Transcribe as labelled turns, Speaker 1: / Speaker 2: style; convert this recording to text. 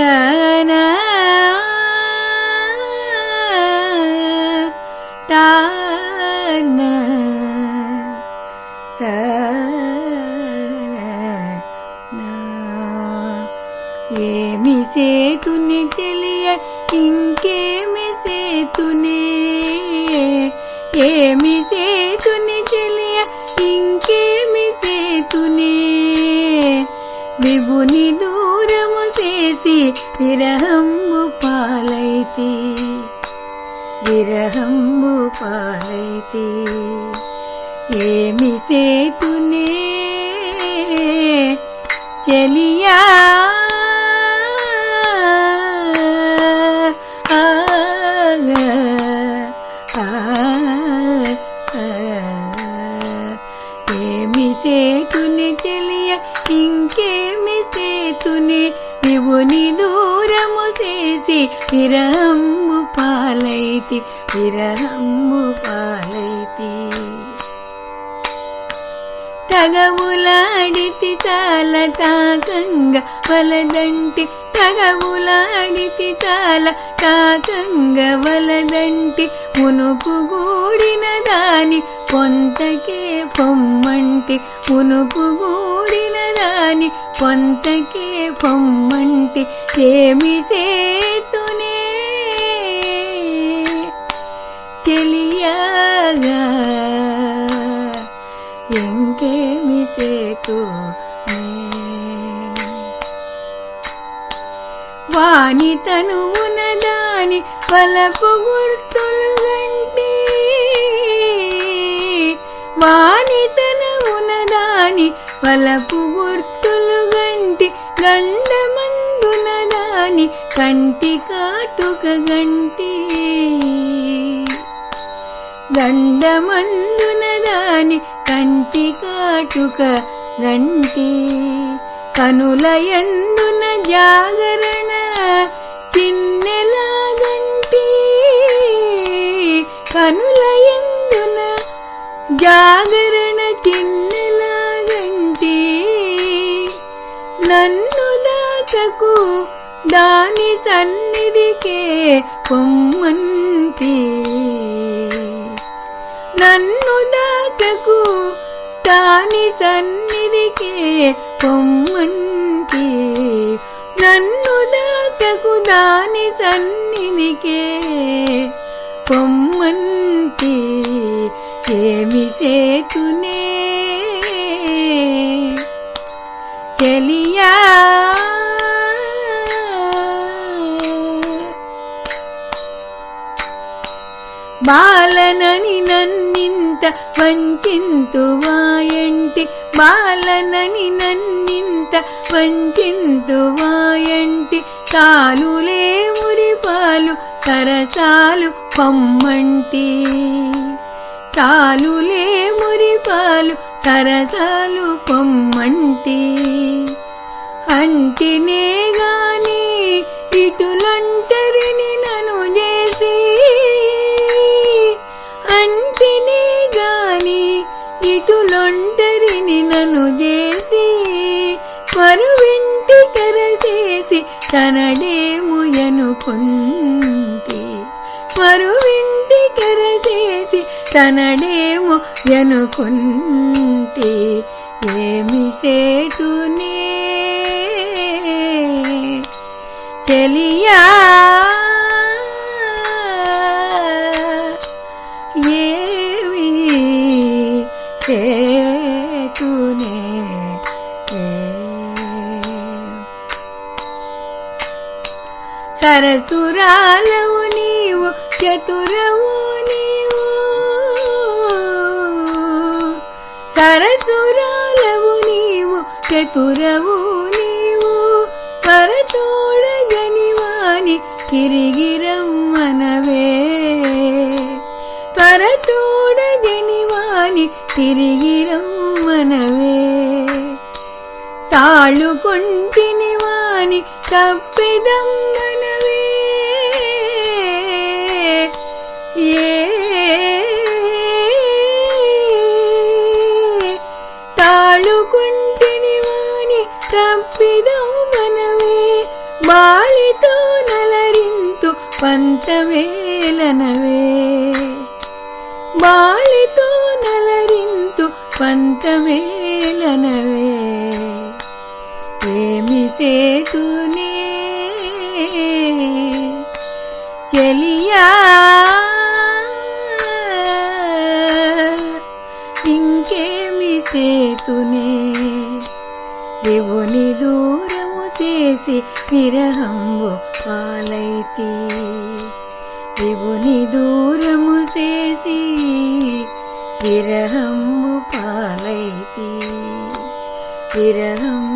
Speaker 1: తన. తాన. ఏమి సేతుని చెలియ ఇంకేమి సేతునే? ఏమి సేతుని చెలియ ఇంకేమి సేతునే? విభుని దూరము చేసి విరహంబు పాలైతి. విరహంబు పాలైతి. ఏమి సేతునే చెలియా సేతుని చెలియ ఇంకేమి సేతుని? వివుని దూరము చేసి విరహమ్ము పాలైతి విరహమ్ము పాలైతి. తగవులాడితి చాల తాకంగా వలదంటి తగవులాడితి కాల కాకంగ వలదంటి మునుపు గూడిన దాని పొంతకే పొమ్మంటి మునుపు గూడిన దాని పొంతకే పొమ్మంటి ఏమి చేతునే? చెలియగా ఇంకేమి సేతు వాని తనువున దాని వలపు గుర్తులు గంటి వాని తనువున దాని వలపు గుర్తులు గంటి గండమందున దాని కంటి కాటుక గంటి. గండమందున దాని కంటి కాటుక గంటి. కనుల ఎందున జాగరణ చిన్నెలాగంటి కనుల ఎందున జాగరణ చిన్నెలాగంటి నన్ను దాకకు దాని సన్నిధికే పొమ్మంటి నన్ను దాకకు తాని సన్నిధికే పొమ్మంటి నన్ను దాకకు దాని సన్నిధికే పొమ్మంటి ఏమి సేతునే చెలియా? బాలనని నన్నింత వంచింతువాయంటి బాలనని నన్నింత వంచింతువాయంటి తాలులే మురిపాలు సరసాలు పమ్మంటి. తాలులే మురిపాలు సరసాలు పొమ్మంటి. అంటినే గాని ఇటులంటరిని నను చేసి. అంటినే గాని ఇటులొంటరిని నను చేసి. మరువింటి కరచేసి తనడేము ఎనుకుంటి. మరువింటి కరచేసి తనడేము ఎనుకుంటే. ఏమి సేతునే చెలియా సరసురాలవు నీవు చతురవు నీవు. సరసురాలవు నీవు చతురవు నీవు. పరతోళ జనివాని తిరిగిరమ్మనవే. పరతోడ జనివాని తిరిగిరమ్మనవే. తాళు కొంటిని వాని తప్పిదమ్మనవే ఏ తాళు కొంటిని వాని తప్పిదమ్మనవే బాళ బాళితో నలరింతు పంతమేలనవే బాళితో నలరింతు పంతమేలనవే ఏమి సేతూ చెలియా. ఇంకేమి సేతునే? దేవుని దూరము చేసి విరహంబు పాలైతి. దేవుని దూరము చేసి విరహంబు పాలైతి. విరహంబు పాలైతి విరహం